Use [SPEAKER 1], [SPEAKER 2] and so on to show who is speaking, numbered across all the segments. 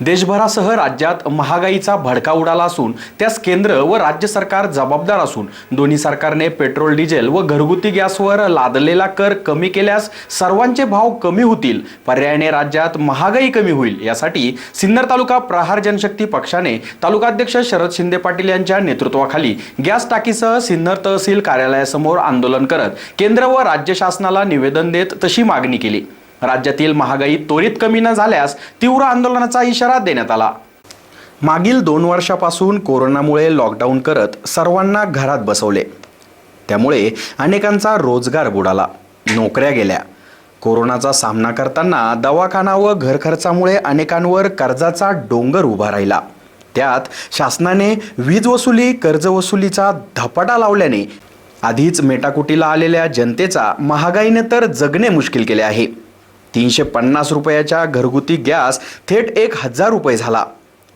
[SPEAKER 1] देशभरासह राज्यात महागाईचा भडका उडाला असून त्यास केंद्र व राज्य सरकार जबाबदार असून दोन्ही सरकारने पेट्रोल डिझेल व घरगुती गॅसवर लादलेला कर कमी केल्यास सर्वांचे भाव कमी होतील पर्यायाने राज्यात महागाई कमी होईल यासाठी सिन्नर तालुका प्रहार जनशक्ती पक्षाने तालुकाध्यक्ष शरद शिंदे पाटील यांच्या नेतृत्वाखाली गॅस टाकीसह सिन्नर तहसील कार्यालयासमोर आंदोलन करत केंद्र व राज्य शासनाला निवेदन देत तशी मागणी केली. राज्यातील महागाई त्वरित कमी न झाल्यास तीव्र आंदोलनाचा इशारा देण्यात आला. मागील दोन वर्षापासून कोरोनामुळे लॉकडाऊन करत सर्वांना घरात बसवले. त्यामुळे अनेकांचा रोजगार बुडाला. नोकऱ्या गेल्या. कोरोनाचा सामना करताना दवाखाना व घरखर्चामुळे अनेकांवर कर्जाचा डोंगर उभा राहिला. त्यात शासनाने वीज वसुली कर्ज वसुलीचा धपाटा लावल्याने आधीच मेटाकुटीला आलेल्या जनतेचा महागाईने तर जगणे मुश्किल केले आहे. तीनशे पन्नास रुपयाच्या घरगुती गॅस थेट एक हजार रुपये झाला.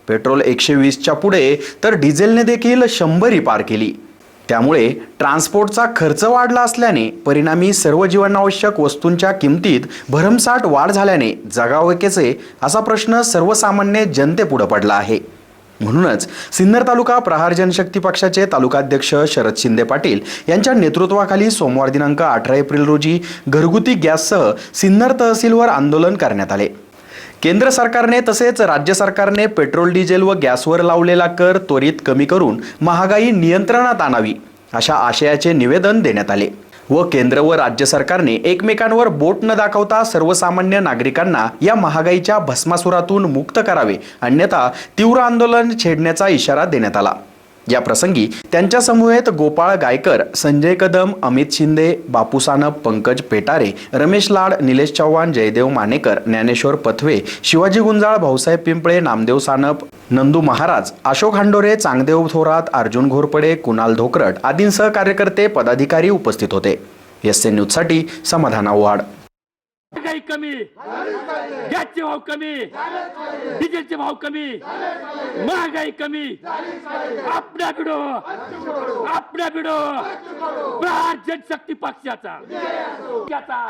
[SPEAKER 1] पेट्रोल एकशे वीसच्या पुढे तर डिझेलने देखील शंभरी पार केली. त्यामुळे ट्रान्सपोर्टचा खर्च वाढला असल्याने परिणामी सर्व जीवनावश्यक वस्तूंच्या किमतीत भरमसाठ वाढ झाल्याने जगावकेचे असा प्रश्न सर्वसामान्य जनतेपुढे पडला आहे. म्हणूनच सिन्नर तालुका प्रहार जनशक्ती पक्षाचे तालुकाध्यक्ष शरद शिंदे पाटील यांच्या नेतृत्वाखाली सोमवार दिनांक अठरा एप्रिल रोजी घरगुती गॅससह सिन्नर तहसीलवर आंदोलन करण्यात आले. केंद्र सरकारने तसेच राज्य सरकारने पेट्रोल डिझेल व गॅसवर लावलेला कर त्वरित कमी करून महागाई नियंत्रणात आणावी अशा आशयाचे निवेदन देण्यात आले. व केंद्र व राज्य सरकारने एकमेकांवर बोट न दाखवता सर्वसामान्य नागरिकांना या महागाईच्या भस्मासुरातून मुक्त करावे अन्यथा तीव्र आंदोलन छेडण्याचा इशारा देण्यात आला. या प्रसंगी त्यांच्या समूहेत गोपाळ गायकर संजय कदम अमित शिंदे बापू सानप पंकज पेटारे रमेश लाड निलेश चव्हाण जयदेव मानेकर ज्ञानेश्वर पथवे शिवाजी गुंजाळ भाऊसाहेब पिंपळे नामदेव सानप नंदू महाराज अशोक हांडोरे चांगदेव थोरात अर्जुन घोरपडे कुणाल धोकरट आदींसह कार्यकर्ते पदाधिकारी उपस्थित होते. एस एन न्यूजसाठी समाधान आव्हाड.
[SPEAKER 2] महागाई कमी. गॅसचे भाव कमी. डिझेलचे भाव कमी. महागाई कमी. आपल्या बिडो. आपल्या बिडो. प्रहार जनशक्ती पक्षाचा. पक्षाचा.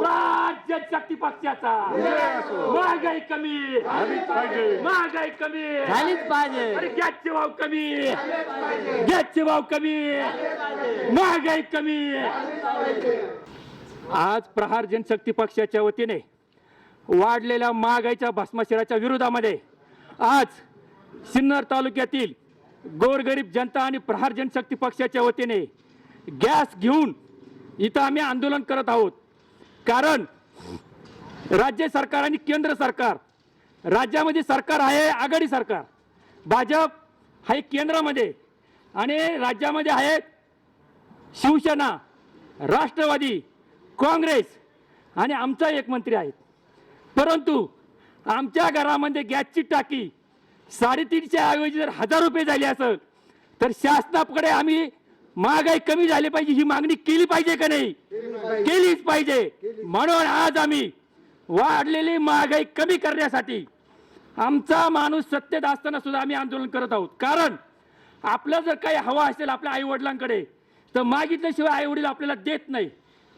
[SPEAKER 2] प्रहार जनशक्ती पक्षाचा. महागाई कमी. महागाई कमी.
[SPEAKER 3] झालीच पाहिजे.
[SPEAKER 2] अरे गॅसचे भाव कमी. गॅसचे भाव कमी. महागाई कमी. आज प्रहार जनशक्ती पक्षाच्या वतीने वाढलेल्या महागाईच्या भस्माशिराच्या विरोधामध्ये आज सिन्नर तालुक्यातील गोरगरीब जनता आणि प्रहार जनशक्ती पक्षाच्या वतीने गॅस घेऊन इथं आम्ही आंदोलन करत आहोत. कारण राज्य सरकार आणि केंद्र सरकार राज्यामध्ये सरकार आहे आघाडी सरकार भाजप आहे केंद्रामध्ये आणि राज्यामध्ये आहेत शिवसेना राष्ट्रवादी काँग्रेस आणि आमचा एक मंत्री आहेत. परंतु आमच्या घरामध्ये गॅसची टाकी साडेतीनशे ऐवजी जर हजार रुपये झाली असेल तर शासनाकडे आम्ही महागाई कमी झाली पाहिजे ही मागणी केली पाहिजे का नाही? केलीच पाहिजे. म्हणून आज आम्ही वाढलेली महागाई कमी करण्यासाठी आमचा माणूस सत्तेत असताना सुद्धा आम्ही आंदोलन करत आहोत. कारण आपलं जर काही हवा असेल आपल्या आईवडिलांकडे तर मागितल्याशिवाय आईवडील आपल्याला देत नाही.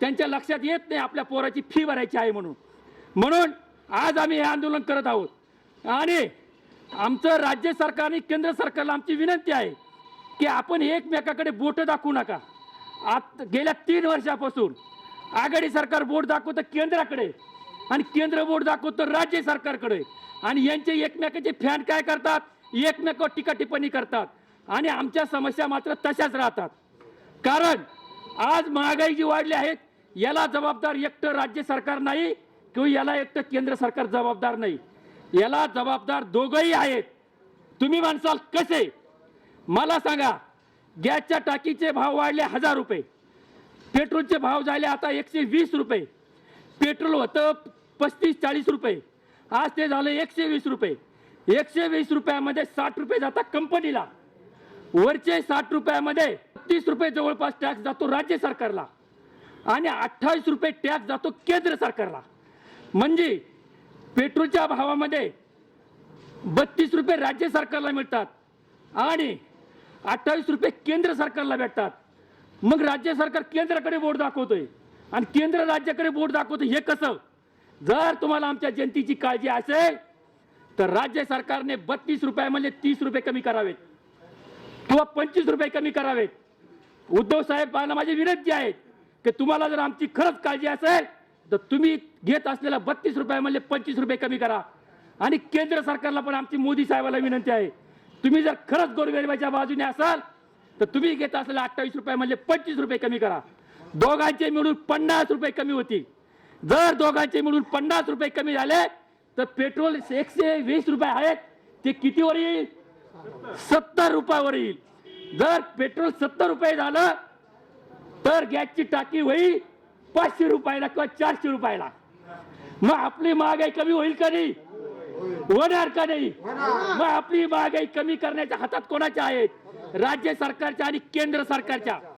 [SPEAKER 2] त्यांच्या लक्षात येत नाही आपल्या पोराची फी भरायची आहे म्हणून. म्हणून आज आम्ही हे आंदोलन करत आहोत. आणि आमचं राज्य सरकार आणि केंद्र सरकारला आमची विनंती आहे की आपण एकमेकाकडे बोटं दाखवू नका. आत गेल्या तीन वर्षापासून आघाडी सरकार बोट दाखवतं केंद्राकडे आणि केंद्र बोट दाखवतं राज्य सरकारकडे. आणि यांचे एकमेकाचे फॅन काय करतात? एकमेकावर टीका टिप्पणी करतात. आणि आमच्या समस्या मात्र तशाच राहतात. कारण आज महागाई जी वाढली आहेत याला जबाबदार एकटं राज्य सरकार नाही किंवा याला एकटं केंद्र सरकार जबाबदार नाही. याला जबाबदार दोघंही आहेत. तुम्ही म्हणसाल कसे? मला सांगा गॅसच्या टाकीचे भाव वाढले हजार रुपये. पेट्रोलचे भाव झाले आता एकशे वीस रुपये. पेट्रोल होतं पस्तीस चाळीस रुपये. आज ते झालं एकशे वीस रुपये. एकशे वीस रुपयामध्ये साठ रुपये जातात कंपनीला. वरचे साठ रुपयामध्ये तीस रुपये जवळपास टॅक्स जातो राज्य सरकारला. आणि अठ्ठावीस रुपये टॅक्स जातो केंद्र सरकारला. म्हणजे पेट्रोलच्या भावामध्ये बत्तीस रुपये राज्य सरकारला मिळतात आणि अठ्ठावीस रुपये केंद्र सरकारला भेटतात. मग राज्य सरकार केंद्राकडे बोट दाखवतोय. आणि केंद्र राज्याकडे बोट दाखवतं हे कसं? जर तुम्हाला आमच्या जनतेची काळजी असेल तर राज्य सरकारने बत्तीस रुपयामध्ये तीस रुपये कमी करावेत. किंवा पंचवीस रुपये कमी करावेत. उद्धव साहेबांना माझी विनंती आहे की तुम्हाला जर आमची खरंच काळजी असेल तर तुम्ही घेत असलेल्या बत्तीस रुपयामधले पंचवीस रुपये कमी करा. आणि केंद्र सरकारला पण आमची मोदी साहेबाला विनंती आहे. तुम्ही जर खरंच गोरगरिबाच्या बाजूने असाल तर तुम्ही घेत असलेल्या अठ्ठावीस रुपयामधले पंचवीस रुपये कमी करा. दोघांचे मिळून पन्नास रुपये कमी होतील जर दोघांचे मिळून पन्नास रुपये कमी झाले तर पेट्रोल एकशे वीस रुपये आहेत. ते कितीवर येईल? सत्तर रुपयावर येईल. जर पेट्रोल सत्तर रुपये झालं तर गॅसची टाकी होईल पाचशे रुपयाला किंवा चारशे रुपयाला. मग आपली महागाई कमी होईल का नाही? होणार का नाही? मग आपली महागाई कमी करण्याच्या हातात कोणाच्या आहेत? राज्य सरकारच्या आणि केंद्र सरकारच्या.